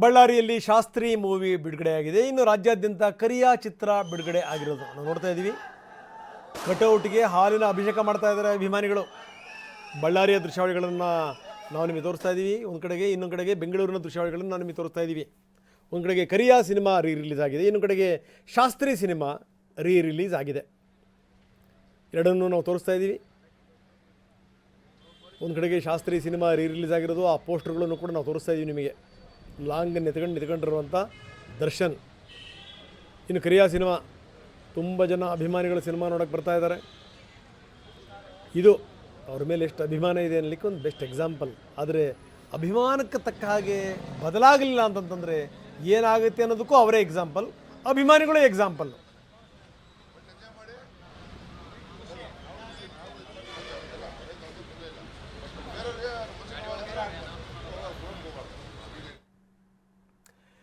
ಬಳ್ಳಾರಿಯಲ್ಲಿ ಶಾಸ್ತ್ರಿ ಮೂವಿ ಬಿಡುಗಡೆಯಾಗಿದೆ. ಇನ್ನು ರಾಜ್ಯಾದ್ಯಂತ ಕರಿಯಾ ಚಿತ್ರ ಬಿಡುಗಡೆ ಆಗಿರೋದು ನಾವು ನೋಡ್ತಾ ಇದ್ದೀವಿ ಕಟೌಟ್ಗೆ ಹಾಲಿನ ಅಭಿಷೇಕ ಮಾಡ್ತಾ ಇದ್ದಾರೆ ಅಭಿಮಾನಿಗಳು. ಬಳ್ಳಾರಿಯ ದೃಶ್ಯಾವಳಿಗಳನ್ನು ನಾವು ನಿಮಗೆ ತೋರಿಸ್ತಾ ಇದ್ದೀವಿ ಒಂದು ಕಡೆಗೆ, ಇನ್ನೊಂದು ಕಡೆಗೆ ಬೆಂಗಳೂರಿನ ದೃಶ್ಯಾವಳಿಗಳನ್ನು ನಾವು ನಿಮಗೆ ತೋರಿಸ್ತಾ ಇದ್ದೀವಿ ಒಂದು ಕಡೆಗೆ ಕರಿಯಾ ಸಿನಿಮಾ ರೀ ರಿಲೀಸ್ ಆಗಿದೆ. ಇನ್ನೊಂದು ಕಡೆಗೆ ಶಾಸ್ತ್ರಿ ಸಿನಿಮಾ ರೀ ರಿಲೀಸ್ ಆಗಿದೆ. ಎರಡನ್ನೂ ನಾವು ತೋರಿಸ್ತಾ ಇದ್ದೀವಿ ಒಂದು ಕಡೆಗೆ ಶಾಸ್ತ್ರಿ ಸಿನಿಮಾ ರೀ ರಿಲೀಸ್ ಆಗಿರೋದು. ಆ ಪೋಸ್ಟರ್ಗಳನ್ನು ಕೂಡ ನಾವು ತೋರಿಸ್ತಾ ಇದ್ದೀವಿ ನಿಮಗೆ. ಲಾಂಗ್ ನಿಂತ್ಕೊಂಡು ನಿಂತ್ಕೊಂಡಿರುವಂಥ ದರ್ಶನ್. ಇನ್ನು ಕರಿಯಾ ಸಿನಿಮಾ, ತುಂಬ ಜನ ಅಭಿಮಾನಿಗಳು ಸಿನಿಮಾ ನೋಡೋಕ್ಕೆ ಬರ್ತಾ ಇದ್ದಾರೆ. ಇದು ಅವ್ರ ಮೇಲೆ ಎಷ್ಟು ಅಭಿಮಾನ ಇದೆ ಅನ್ನಲಿಕ್ಕೆ ಒಂದು ಬೆಸ್ಟ್ ಎಕ್ಸಾಂಪಲ್. ಆದರೆ ಅಭಿಮಾನಕ್ಕೆ ತಕ್ಕ ಹಾಗೆ ಬದಲಾಗಲಿಲ್ಲ ಅಂತಂತಂದರೆ ಏನಾಗುತ್ತೆ ಅನ್ನೋದಕ್ಕೂ ಅವರೇ ಎಕ್ಸಾಂಪಲ್, ಅಭಿಮಾನಿಗಳೇ ಎಕ್ಸಾಂಪಲ್.